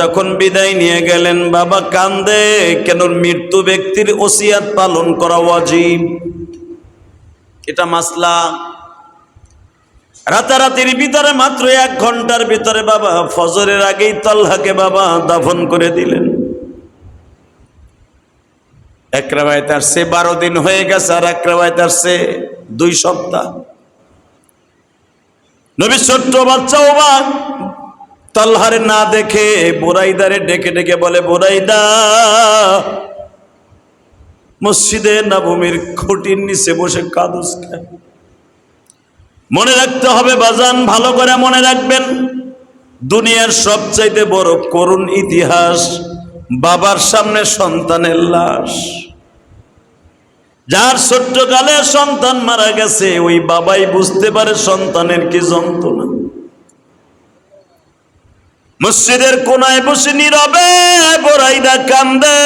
যখন বিদায় নিয়ে গেলেন, বাবা কান্দে, কেন মৃত্যু ব্যক্তির ওসিয়াত পালন করা ওয়াজিব? এটা মাসলা। রাতারাতির ভিতরে মাত্র এক ঘণ্টার ভিতরে বাবা ফজরের আগেই তল্লাকে বাবা দাফন করে দিলেন। এক রাবায়ত আসছে বারো দিন হয়ে গেছে আর এক রাবায়ত আসছে দুই সপ্তাহ। নবী ছোট্ট বাচ্চা ওবা তল্লাহারে না দেখে বোরাইদারে ডেকে ডেকে বলে, বোরাইদা, মসজিদে নবমীর খুঁটির নিচে বসে কাদুস মনে রাখতে হবে বাজান, ভালো করে মনে রাখবেন, দুনিয়ার সবচাইতে বড় করুণ ইতিহাস, বাবার সামনে সন্তানের লাশ। যার ছোট্ট কালে সন্তান মারা গেছে, ওই বাবাই বুঝতে পারে সন্তানের কি যন্ত্রণা। মসজিদের কোনায় বসে নীরবে বড়াইদা কান্দে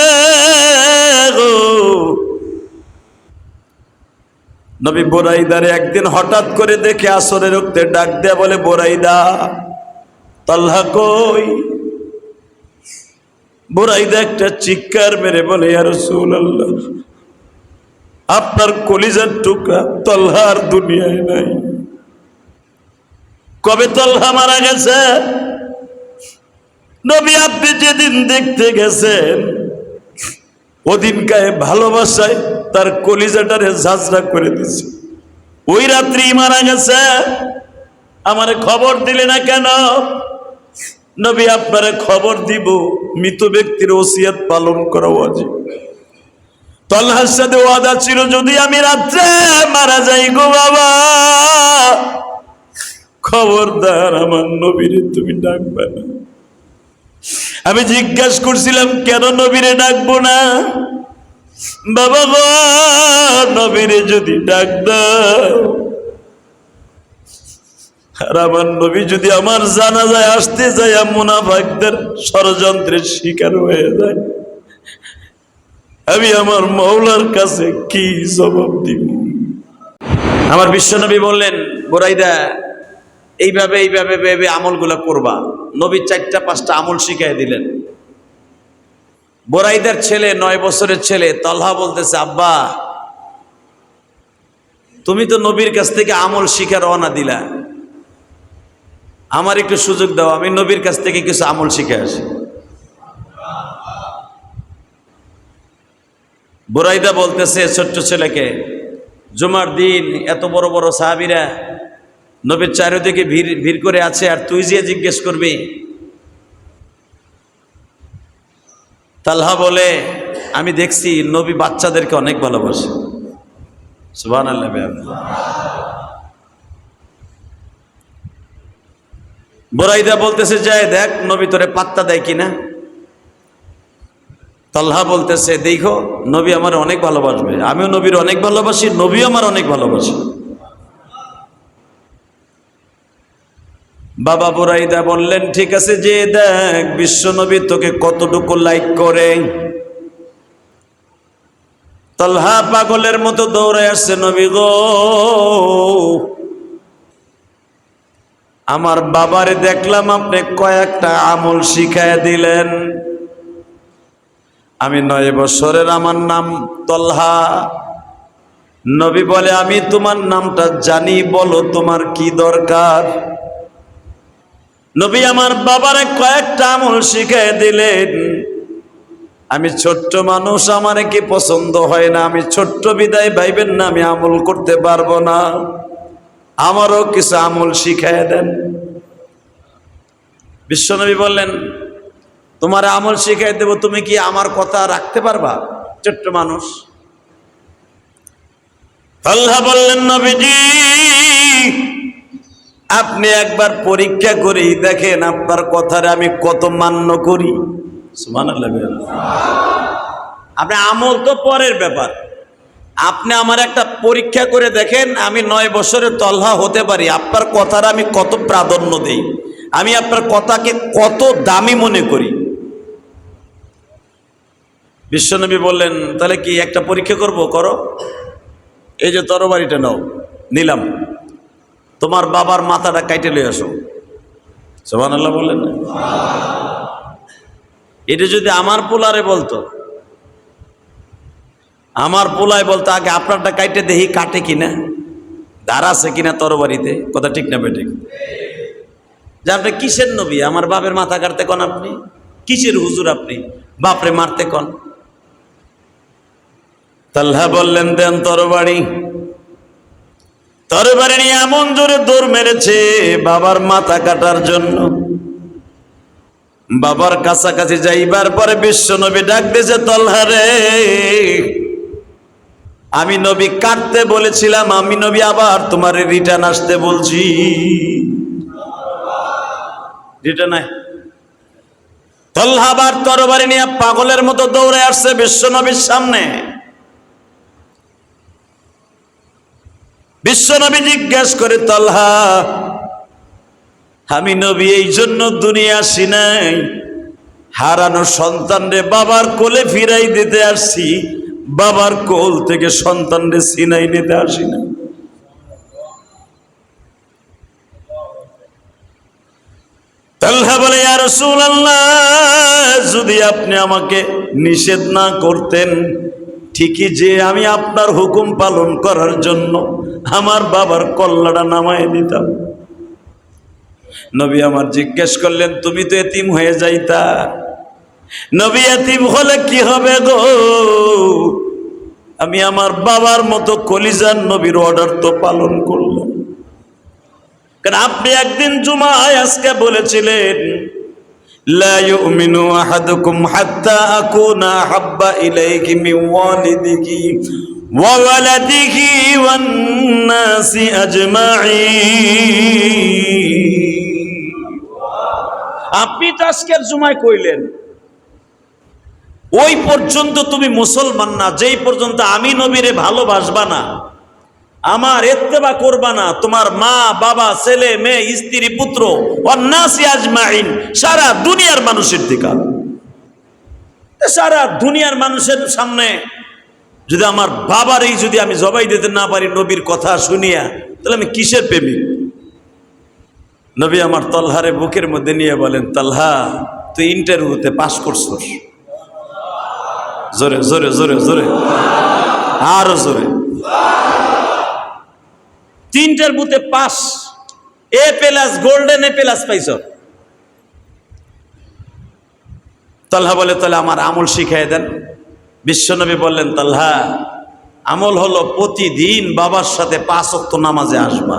নবী বোরাইদারে একদিন হঠাৎ করে দেখে আসরের রক্তে ডাক দেয়া বলে, বোরাইদা তল্হা কই? বোরাইদা একটা চিৎকার মেরে বলে আর আপনার কলিজার টুকরা তল্হার দুনিয়ায় নাই। কবে তল্হা মারা গেছে? নবী আপনি যেদিন দেখতে গেছেন, ওদিনকায় ভালোবাসায় তার কলিজাটারে ঝাঁঝরা করে দিছে ওই রাত্রি মারা গেছে, আমারে খবর দিলে না কেন? নবী আপনারে খবর দিব, মৃত ব্যক্তির ওসিয়াত পালন করা উচিত তল্লার সাথে ওয়াদা ছিল, যদি আমি রাত্রে মারা যাই গো বাবা, খবরদার আমার নবীরে তুমি ডাকবে না। আমি জিজ্ঞাসা করছিলাম, কেন নবীরে ডাকবো না? বাবা গো, নবীরে যদি ডাক দাও। আর নবী যদি আমার জানা যায় আসতে যায় মুনাফাকদের ষড়যন্ত্রের শিকার হয়ে যায় আমি আমার মৌলার কাছে কি জবাব দিব? আমার বিশ্বনবী বললেন, বোরাইদা এইভাবে এইভাবে ভেবে আমলগুলো করবা। নবী চারটা, পাঁচটা আমল শিখাই দিলেন। বোরাইদার ছেলে, নয় বছরের ছেলে, তলহা বলতেছে, আব্বা, তুমি তো নবীর কাছ থেকে আমল শিখে রওনা দিলা। আমার একটু সুযোগ দাও, আমি নবীর কাছ থেকে কিছু আমল শিখে আসি। বোরাইদা বলতেছে, ছোট্ট ছেলেকে, জুমার দিন এত বড় বড় সাহাবিরা নবীর চারিদিকে ভিড় ভিড় করে আছে আর তুই যে জিজ্ঞেস করবি? তালহা বলে, আমি দেখছি নবী বাচ্চাদেরকে অনেক ভালোবাসে। সুবান বোরাইদা বলতেছে, যায় দেখ, নবী তোরে পাত্তা দেয় কিনা? তাল্হা বলতেছে, দেখো, নবী আমার অনেক ভালোবাসবে। আমিও নবীর অনেক ভালোবাসি নবী আমার অনেক ভালোবাসে। বাবা বুরাইদা বললেন, ঠিক আছে, যে দেখ বিশ্ব নবী তোকে কতটুকু লাইক করে। তলহা পাগলের মতো দৌড়ে আসছে, নবী গো, আমার বাবারে দেখলাম আপনি কয়েকটা আমল শিখায় দিলেন। আমি নয় বছরের আমার নাম তলহা। নবী বলে, আমি তোমার নামটা জানি, বলো তোমার কি দরকার? নবী আমার বাবারে কয়েকটা আমল শিখে দিলেন। আমি ছোট্ট মানুষ, আমার কি পছন্দ হয় না? আমি ছোট্ট বিদায় ভাইবেন না, আমি আমল করতে পারব না। আমারও কিছু আমল শিখাই দেন। বিশ্বনবী বললেন, তোমার আমল শিখাই দেব, তুমি কি আমার কথা রাখতে পারবা, ছোট্ট মানুষ? আল্লাহ বললেন, নবীজি আপনি একবার পরীক্ষা করি দেখেন আপনার কথারে আমি কত মান্য করি। আপনি আমল তো পরের ব্যাপার। আপনি আমার একটা পরীক্ষা করে দেখেন আমি নয় বছরের তল্হা হতে পারি। আপনার কথার আমি কত প্রাধান্য দেই। আমি আপনার কথাকে কত দামি মনে করি। বিশ্বনবী বললেন তাহলে কি একটা পরীক্ষা করব? করো। এই যে তরবারিটা নাও নিলাম। তোমার বাবার মাথাটা কাইটে লিয়ে আসো। সোমান আল্লাহ বললেন এটা যদি আমার পোলারে বলতো, আমার পোলায় বলতো, আগে আপনারটা কাইটে দেখি, কাটে কিনা? ধার আছে কিনা তরবারিতে? কথা ঠিক না বেঠিক। যে আপনি কিসের নবী? আমার বাপের মাথা কাটতে কন আপনি? কিসের হুজুর আপনি? বাপরে মারতে কন? তাল্হা বললেন, দেন তরবারি। তরবারি নিয়ে এমন জোরে দৌড় মেরেছে বাবার মাথা কাটার জন্য। বাবার কাছাকাছি যাইবার পরে বিশ্ব নবী ডাক দিয়েছে তলহারে আমি নবী কাটতে বলেছিলাম, আমি নবী আবার তোমার রিটার্ন আসতে বলছি। রিটার্ন আবার তরবারি নিয়ে পাগলের মতো দৌড়ে আসছে বিশ্ব নবীর সামনে। বিশ্বনবী জিজ্ঞাসা করে, তলহা, আমি নবী, এই জন্য দুনিয়া আসি নাই। হারানো সন্তানরে বাবার কোলে ফিরাই দিতে আসছি, বাবার কোল থেকে সন্তানরে সিনাই নিতে আসি না তাল্হা বলে আর যদি আপনি আমাকে নিষেধ না করতেন, ঠিকই যে আমি আপনার হুকুম পালন করার জন্য আমার বাবার কল্লাটা নামায় দিতাম নবী আমার জিজ্ঞেস করলেন তুমি তো এতিম হয়ে যাইতা নবী এতিম হলে কি হবে গো আমি আমার বাবার মতো কলিজান নবীর অর্ডার তো পালন করলাম কারণ আপনি একদিন জুমায় আজকে বলেছিলেন لا يؤمن أحدكم حتى أكون أحب إليك من والده وولده والناس أجمعين আপনি তো আজকের জুমায় কইলেন ওই পর্যন্ত তুমি মুসলমান না যেই পর্যন্ত আমি নবীরে ভালোবাসবা না আমার এত্তেবা করবা না তোমার মা বাবা ছেলে মেয়ে স্ত্রী পুত্র অন্যাসি আজমাইন সারা দুনিয়ার মানুষের দিকা সারা দুনিয়ার মানুষের সামনে যদি আমার বাবারই যদি আমি জবাই দিতে না পারি নবীর কথা শুনিয়া, তাহলে আমি কিসের প্রেমিক? নবী আমার তলহারে বুকের মধ্যে নিয়ে বলেন, তলহা, তুই ইন্টারভিউতে পাশ করছস জোরে জোরে জোরে জোরে। আরও জোরে। তিনটার বুথে pass. A plus, golden A plus পাইছ। তাল্হা বলে, তাহলে আমার আমল শিখাই দেন। বিশ্বনবী বললেন, তাল্হা, আমল হলো প্রতিদিন বাবার সাথে পাঁচ অক্ত নামাজে আসবা।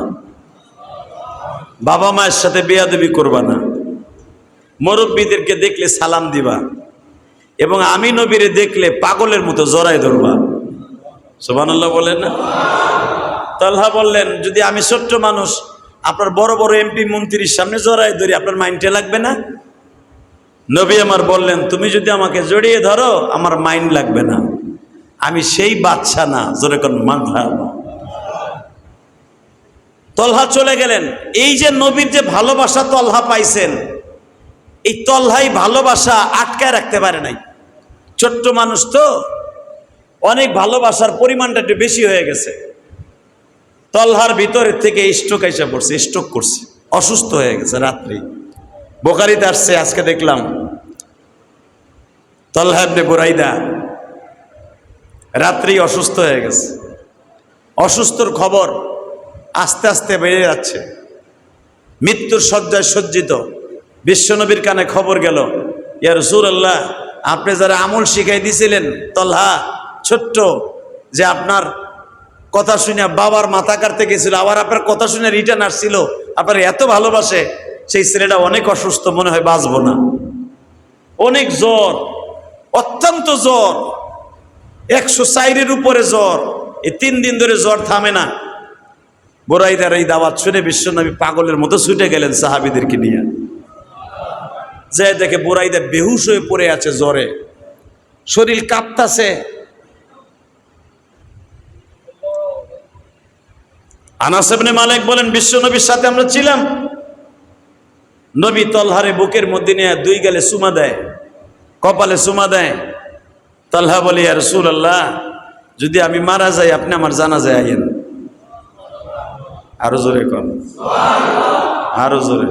বাবা মায়ের সাথে বেয়াদবি করবা না। মুরব্বীদেরকে দেখলে সালাম দিবা এবং আমি নবীরে দেখলে পাগলের মতো জড়াই ধরবা। সোবানাল্লাহ বলেন না? তালহা বললেন, যদি আমি ছোট্ট মানুষ, আপনার বড় বড় এমপি, মন্ত্রীর সামনে জড়াই ধরি, আপনার মাইন্ডে লাগবে না? নবী আমার বললেন, তুমি যদি আমাকে জড়িয়ে ধরো, আমার মাইন্ড লাগবে না। আমি সেই বাচ্চা না। জোরে কোন মাথা তলহা চলে গেলেন। এই যে নবীর যে ভালোবাসা তলহা পাইছেন, এই তলহাই ভালোবাসা আটকায় রাখতে পারে নাই। ছোট্ট মানুষ তো, অনেক ভালোবাসার পরিমাণটা একটু বেশি হয়ে গেছে। তলহার ভিতরের থেকে স্ট্রোক এসে পড়ছে স্ট্রোক করছে, অসুস্থ হয়ে গেছে রাত্রি। বোকারিতে আসছে, আজকে দেখলাম। তলহা এমনি বোরাইদা রাত্রি অসুস্থ হয়ে গেছে। অসুস্থর খবর আস্তে আস্তে বেড়ে যাচ্ছে। মৃত্যুর শয্যায় সজ্জিত। বিশ্বনবীর কানে খবর গেল, ইয়া রসুল আল্লাহ আপনি যারা আমল শিখাই দিয়েছিলেন তলহা, ছোট্ট, যে আপনার কথা শুনে বাবার মাথা কাটতে গেছিল, আবার আপনার কথা শুনে রিটার্ন আসছিল, আপনার এত ভালোবাসে সেই ছেলেটা অনেক অসুস্থ, মনে হয় বাঁচবো না। অনেক জ্বর, অত্যন্ত জ্বর, একশো চাইরের উপরে জ্বর, এই তিন দিন ধরে জ্বর থামে না। বোরাইদার এই দাওয়াত শুনে বিশ্বনবী পাগলের মতো ছুটে গেলেন সাহাবিদেরকে নিয়ে। যে দেখে বোরাইদা বেহুশ হয়ে পড়ে আছে জ্বরে। শরীর কাঁপতাছে। আনাসেবনে মালিক বলেন, বিশ্বনবীর সাথে আমরা ছিলাম। নবী তলহারে বুকের মধ্যে নিয়ে দুই গেলে সুমা দেয়, কপালে সুমা দেয়। তলহা বলি আর রসুল আল্লাহ যদি আমি মারা যাই, আপনি আমার জানা যায় আইয়েন। আরও জোরে কন। আরও জোরে।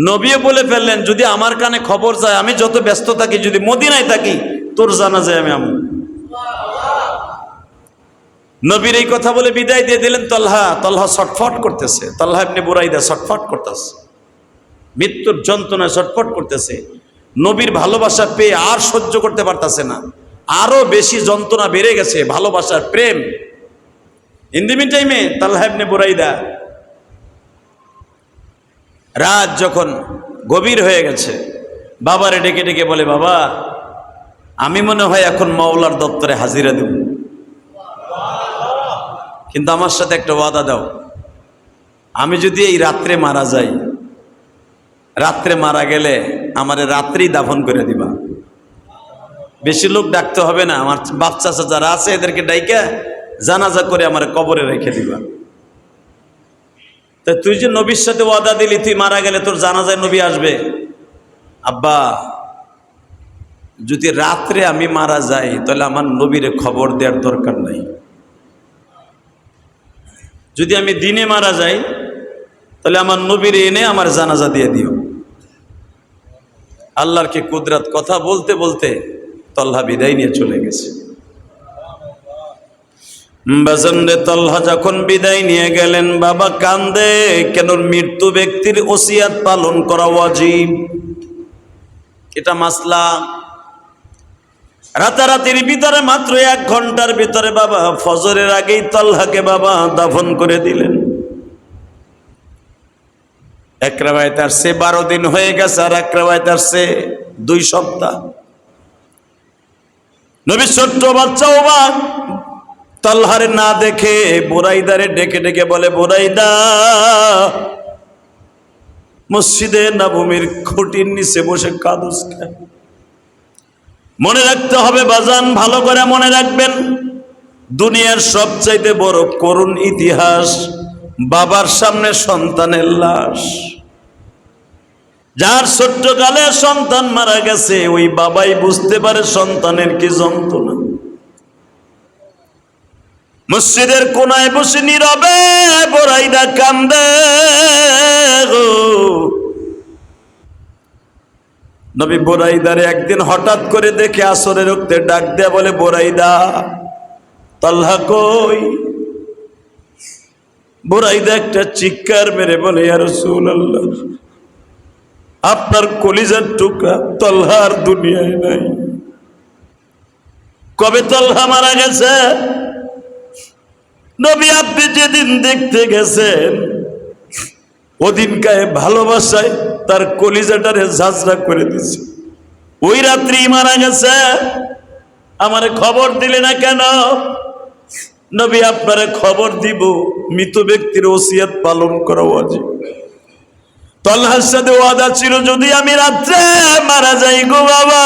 নবীও বলে ফেললেন, যদি আমার কানে খবর যায়, আমি যত ব্যস্ত থাকি, যদি মদিনায় থাকি, তোর জানা যায় আমি আমু। নবীর এই কথা বলে বিদায় দিয়ে দিলেন তল্হা। তল্হা ছটফট করতেছে। তল্হা এমনি বুড়াইদা ছটফট করতেছে। মৃত্যুর যন্ত্রণায় ছটফট করতেছে। নবীর ভালোবাসা পেয়ে আর সহ্য করতে পারতাছে না। আরও বেশি যন্ত্রণা বেড়ে গেছে, ভালোবাসার প্রেম। ইন টাইমে তাল্লাহ ইবনে বুরাইদা রাত যখন গভীর হয়ে গেছে, বাবারে ডেকে ডেকে বলে, বাবা, আমি মনে হয় এখন মাওলার দপ্তরে হাজিরা দেব। কিন্তু আমার সাথে একটা ওয়াদা দাও। আমি যদি এই রাত্রে মারা যাই, রাত্রে মারা গেলে আমারে রাত্রেই দাফন করে দিবা। বেশি লোক ডাকতে হবে না, আমার বাচ্চা চাচা যারা আছে এদেরকে ডাইকা জানাজা করে আমার কবরে রেখে দিবা। তা তুই যে নবীর সাথে ওয়াদা দিলি, তুই মারা গেলে তোর জানাজায় নবী আসবে। আব্বা, যদি রাত্রে আমি মারা যাই, তাহলে আমার নবীরে খবর দেওয়ার দরকার নাই। যদি আমি দিনে মারা যাই, তাহলে আমার নবীর এনে আমার জানাজা দিয়ে দিও। আল্লাহর কি কুদরাত কথা বলতে বলতে তল্হা বিদায় নিয়ে চলে গেছে। বাজন্দে তল্হা যখন বিদায় নিয়ে গেলেন, বাবা কান্দে, কেন মৃত্যু ব্যক্তির ওসিয়াত পালন করা ওয়াজিব? এটা মাসলা রাতারাতির ভিতরে মাত্র এক ঘণ্টার ভিতরে বাবা ফজরের আগেই তল্হাকে বাবা দাফন করে দিলেন। এক রাবায় তার সে বারো দিন হয়ে গেছে আর এক রাবায় তার সে দুই সপ্তাহ। নবী ছোট্ট বাচ্চা বা তলহারে না দেখে বোরাইদারে ডেকে ডেকে বলে, বোরাইদা, মসজিদে নবমীর খুঁটির নিচে বসে কাদুস খায় মনে রাখতে হবে বাজান, ভালো করে মনে রাখবেন। দুনিয়ার সবচাইতে বড় করুণ ইতিহাস, বাবার সামনে সন্তানের লাশ। যার ছোট্ট কালে সন্তান মারা গেছে, ওই বাবাই বুঝতে পারে সন্তানের কি যন্ত্রণা। মসজিদের কোনায় বসে নীরবে বড়াইদা কান্দে নবী বোরাইদারে একদিন হঠাৎ করে দেখে আসরে রক্তে ডাক দেয়া বলে, বোরাইদা, তল্হা কই? বোরাইদা একটা চিৎকার মেরে বলে আর আল্লাহ আপনার কলিজার টুকরা তল্হার দুনিয়ায় নাই। কবে তল্হা মারা গেছে? নবী, আপনি যেদিন দেখতে গেছেন ওদিনকায় ভালোবাসায় তার কলিজাটারে ঝাঁঝরা করে দিছে। ওই রাত্রি মারা গেছে। আমারে খবর দিলে না কেন? নবী, আপনারে খবর দিব। মৃত ব্যক্তির ওসিয়াত পালন করা উচিত তল্লার সাথে ওয়াদা ছিল, যদি আমি রাত্রে মারা যাই গো বাবা,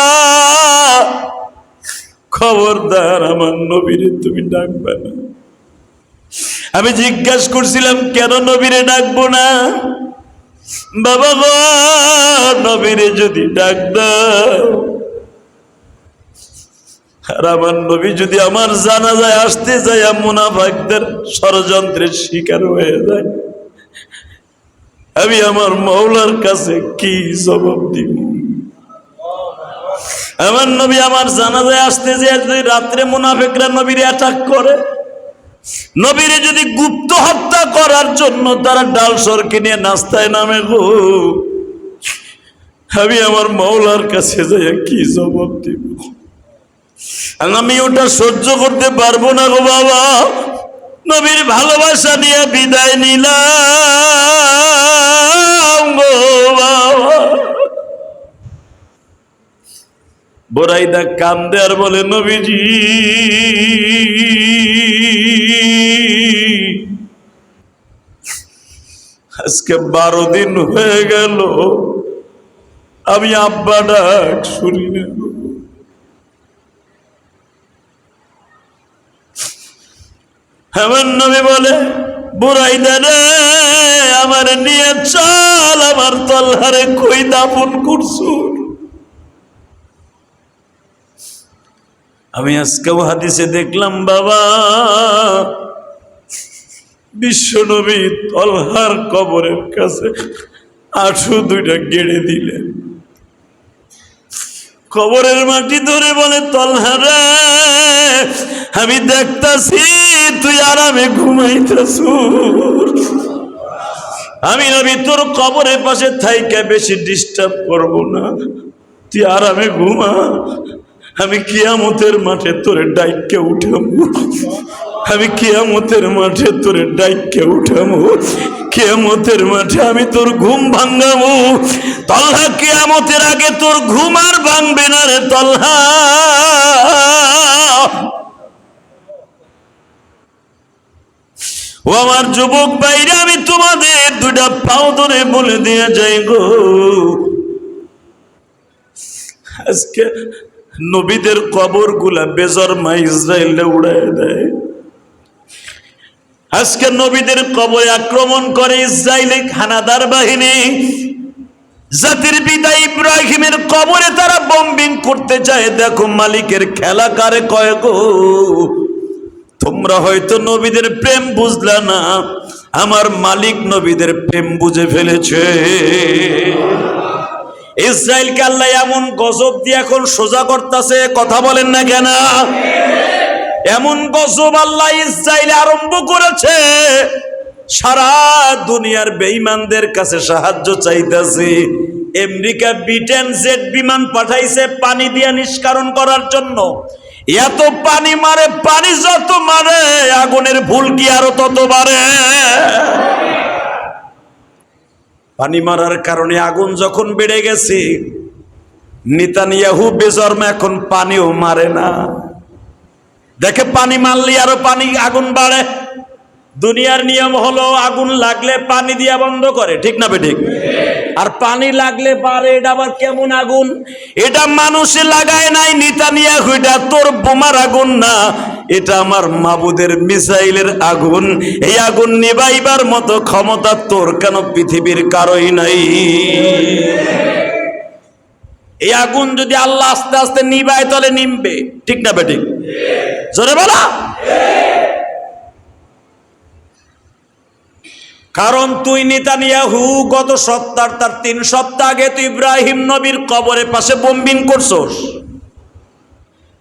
খবরদার আমার নবীরে তুমি ডাকবে না। আমি জিজ্ঞাসা করছিলাম, কেন নবীরে ডাকবো না? বাবা নবীরে যদি ডাক নবী যদি আমার জানা যায় আসতে যায় ষড়যন্ত্রের শিকার হয়ে যায়, আমি আমার মৌলার কাছে কি জবাব দিব? আমার নবী আমার জানাজায় আসতে যে রাত্রে মুনাফেকরা নবীর অ্যাটাক করে নবীরে যদি গুপ্ত হত্যা করার জন্য তারা ডাল সরকে নিয়ে নাস্তায় নামে গো। আমি আমার মৌলার কাছে যাই কি জবাব দিব? আমি ওটা সহ্য করতে পারব না গো বাবা। নবীর ভালোবাসা নিয়ে বিদায় নিলাম গো বাবা। বোরাইদা কান্দে আর বলে, নবীজি, আজকে বারো দিন হয়ে গেল, আমি আব্বা ডাক শুনি না গো। আমার নবী বলে বুড়াইদা রে, আমার নিয়ে চল, আমার তলহারে কই দাপন করছুন আমি আজকেও হাদিসে দেখলাম, বাবা, বিশ্বনবী তলহার কবরের কাছে আঠু দুইটা গেড়ে দিলেন কবরের মাটি ধরে বলে তলহারে আমি দেখতাছি, তুই আরামে ঘুমাইতেছ। আমি নবী, তোর কবরের পাশে থাইকে বেশি ডিস্টার্ব করব না। তুই আরামে ঘুমা। আমি কিয়ামতের মাঠে তোরে ডাইকে উঠাবো আমি কিয়ামতের মাঠে তোরে ডাইকে উঠাবো কিয়ামতের মাঠে আমি তোর ঘুম ভাঙ্গাবো তল্হা কিয়ামতের আগে তোর ঘুম আর ভাঙবে না রে তল্হা। ও আমার যুবক বাইরে আমি তোমাদের দুটা পাও ধরে বলে দিয়ে যাই গো। আজকে নবীদের কবরগুলা বেজরমা ইসরায়েলে উড়ায় দেয়। আজকে নবীদের কবরে আক্রমণ করে ইসরায়েলি হানাদার বাহিনী। জাতির পিতা ইব্রাহিমের কবরে তারা বম্বিং করতে চায় দেখো মালিকের খেলা কারে কয় গো? তোমরা হয়তো নবীদের প্রেম বুঝলা না। আমার মালিক নবীদের প্রেম বুঝে ফেলেছে। ইসরায়েলকে আল্লাহ এমন গজব দিয়ে এখন সোজা করতেছে, কথা বলেন না কেন? এমন গজব আল্লাহ ইসরায়েল আরম্ভ করেছে। সারা দুনিয়ার বেঈমানদের কাছে সাহায্য চাইতেছে। আমেরিকা, ব্রিটেন, জেট বিমান পাঠাইছে পানি দিয়া নিষ্কারণ করার জন্য। এত পানি মারে, পানি যত মারে, আগুনের ভুল কি আরও তত বাড়ে? পানি মারার কারণে আগুন যখন বেড়ে গেছে, নিতানিয়াহু বেজন্ম এখন পানিও মারে না। দেখে পানি মারলে আরও পানি, আগুন বাড়ে। দুনিয়ার নিয়ম হলো আগুন লাগলে পানি দিয়া বন্ধ করে, ঠিক না বেঠিক? আর পানি লাগলে পারে এটা আবার কেমন আগুন? এটা মানুষে লাগায় নাই নিতানিয়া হুইটা তোর বোমার আগুন না। এটা আমার মাবুদের মিসাইলের আগুন। এই আগুন নিবাইবার মতো ক্ষমতা তোর কেন পৃথিবীর কারোই নাই? এই আগুন যদি আল্লাহ আস্তে আস্তে নিবায় তাহলে নিমবে, ঠিক না বেঠিক? জোরে বলা। কারণ তুই নিতানিয়াহু, গত সপ্তাহ, তার তিন সপ্তাহ আগে তুই ইব্রাহিম নবীর কবরের পাশে বোম্বিং করছস।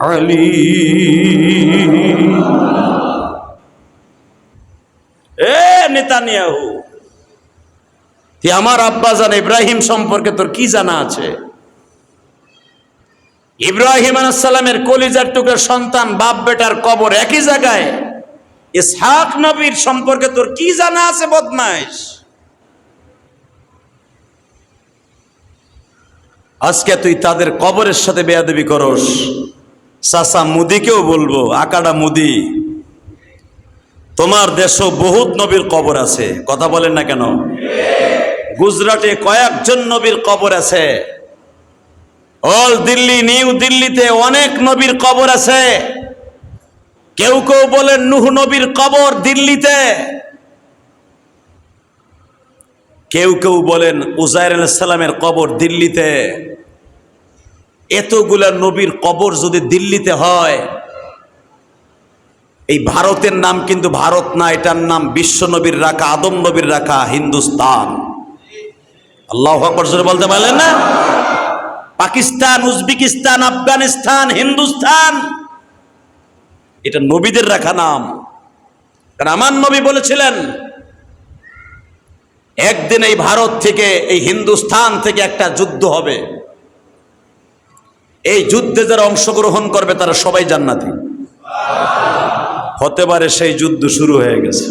আলী। এ নেতানিয়াহু তুই আমার আব্বাজান ইব্রাহিম সম্পর্কে তোর কি জানা আছে? ইব্রাহিম আলাইসাল্লামের কলিজার টুকের সন্তান, বাপ বেটার কবর একই জায়গায়। ইসহাক নবীর সম্পর্কে তোর কি জানা আছে বদমাইশ? আজকে তুই তাদের কবরের সাথে বেয়াদবি করস। চাচা মুদিকেও বলব, আকাডা মুদি। তোমার দেশও বহুত নবীর কবর আছে, কথা বলেন না কেন? গুজরাটে কয়েকজন নবীর কবর আছে। অল দিল্লি, নিউ দিল্লিতে অনেক নবীর কবর আছে। কেউ কেউ বলেন নুহ নবীর কবর দিল্লিতে। কেউ কেউ বলেন উজাইর সালামের কবর দিল্লিতে। এতগুলা নবীর কবর যদি দিল্লিতে হয়, এই ভারতের নাম কিন্তু ভারত না, এটার নাম বিশ্ব নবীর রাখা, আদম নবীর রাখা, হিন্দুস্তান। আল্লাহ বলতে পারলেন না? পাকিস্তান, উজবেকিস্তান, আফগানিস্তান, হিন্দুস্তান, এটা নবীদের রাখা নাম। কারণ আমার নবী বলেছিলেন, একদিন এই ভারত থেকে, এই হিন্দুস্তান থেকে একটা যুদ্ধ হবে। এই যুদ্ধে যারা অংশগ্রহণ করবে, তারা সবাই জান্নাতি। হতে পারে সেই যুদ্ধ শুরু হয়ে গেছে।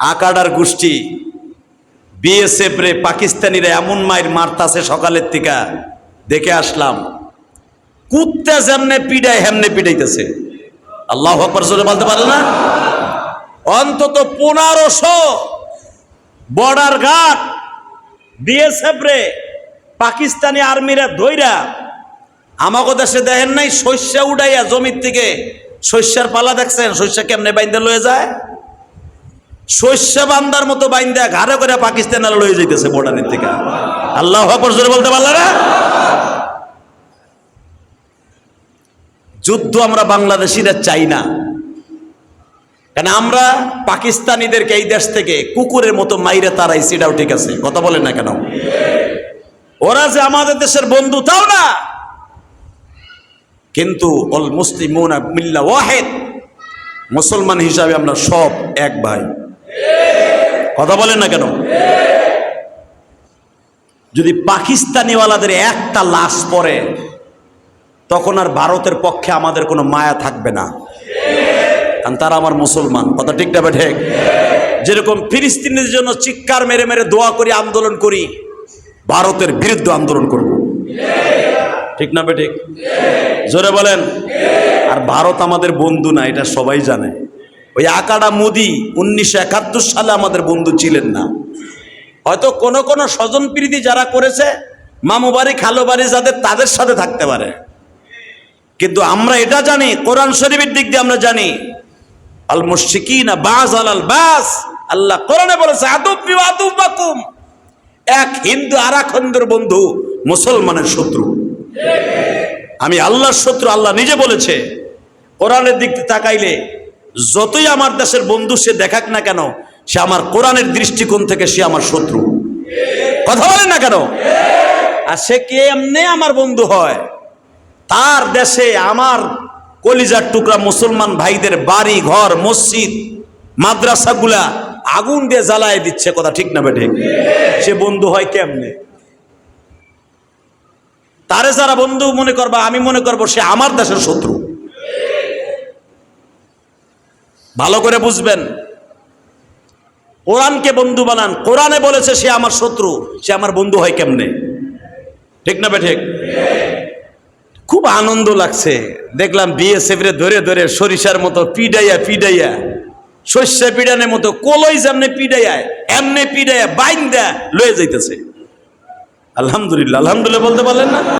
আকাডার গোষ্ঠী, বিএসএফ রে, পাকিস্তানিরা এমন মায়ের মারতাছে সকালের থেকে, দেখে আসলাম, কুত্তা যেমনে পিডায় হেমনে পিডাইতেছে আল্লাহ আকবর বলতে পারে না? অন্তত পনেরোশো বর্ডার ঘাট বিএসএফ রে পাকিস্তানি আর্মিরা ধইরা আমাকে দেশে দেখেন নাই, শস্য উড়াইয়া জমির থেকে শস্যের পালা দেখছেন, শস্য কেমনে বাইন্দা লয়ে যায়? শস্য বান্দার মতো বাইন্দা ঘাড়ে করে পাকিস্তান লয়ে যাইতেছে বর্ডারের থেকে। আল্লাহ জোরে বলতে পারলে না? যুদ্ধ আমরা বাংলাদেশিরা চাই না। কেন আমরা পাকিস্তানিদেরকে এই দেশ থেকে কুকুরের মতো মাইরে তারাই সেটাও ঠিক আছে, কথা বলেন না কেন? ওরা যে আমাদের দেশের বন্ধু, তাও না। কিন্তু অল মুসলিম মিল্লা ওয়াহেদ, মুসলমান হিসাবে আমরা সব এক ভাই। কথা বলেন না কেন? যদি পাকিস্তানিওয়ালাদের একটা লাশ পড়ে, তখন আর ভারতের পক্ষে আমাদের কোনো মায়া থাকবে না। কারণ তারা আমার মুসলমান। কথা ঠিক ঠিক? যেরকম ফিলিস্তিনের জন্য চিৎকার মেরে মেরে দোয়া করি, আন্দোলন করি ভারতের বিরুদ্ধে আন্দোলন করব। ঠিক না ঠিক জোরে বলেন। আর ভারত আমাদের বন্ধু না, এটা সবাই জানে। ওই আকাডা মোদি উনিশশো একাত্তর সালে আমাদের বন্ধু ছিলেন না। হয়তো কোনো কোনো স্বজন প্রীতি যারা করেছে মামু বাড়ি খালো বাড়ি যাদের তাদের সাথে থাকতে পারে। কিন্তু আমরা এটা জানি, কোরআন শরীফের দিক দিয়ে আমরা জানি, আল মুশরিকিনা বাজ আল বাস, আল্লাহ কোরআনে বলেছে আদব আদব বাকুম এক হিন্দু আর এক হিন্দুর বন্ধু মুসলমানের শত্রু। আমি আল্লাহর শত্রু, আল্লাহ নিজে বলেছে, কোরআনের দিক তাকাইলে যতই আমার দেশের বন্ধু সে দেখাক না কেন, সে আমার কোরআনের দৃষ্টিকোণ থেকে সে আমার শত্রু। কথা বলেন না কেন? আর সে কে এমনি আমার বন্ধু হয়? তার দেশে আমার কলিজার টুকরা মুসলমান ভাইদের বাড়ি, ঘর, মসজিদ, মাদ্রাসাগুলা আগুন দিয়ে জ্বালায় দিচ্ছে, কথা ঠিক না বেঠে? সে বন্ধু হয় কেমনে? তারে যারা বন্ধু মনে করবা, আমি মনে করব সে আমার দেশের শত্রু। ভালো করে বুঝবেন। কোরআনকে বন্ধু বানান। কোরআনে বলেছে সে আমার শত্রু, সে আমার বন্ধু হয় কেমনে? ঠিক না বেঠিক খুব আনন্দ লাগছে। দেখলাম বিএসএফ রে ধরে ধরে সরিষার মতো পিডাইয়া পিডাইয়া। শস্য পিডানের মতো কলই যেমনে পিড়াইয়ায় এমনি পিডাইয়া বাইন্দা লয়ে যাইতেছে। আলহামদুলিল্লাহ। আলহামদুলিল্লাহ বলতে পারলেন না?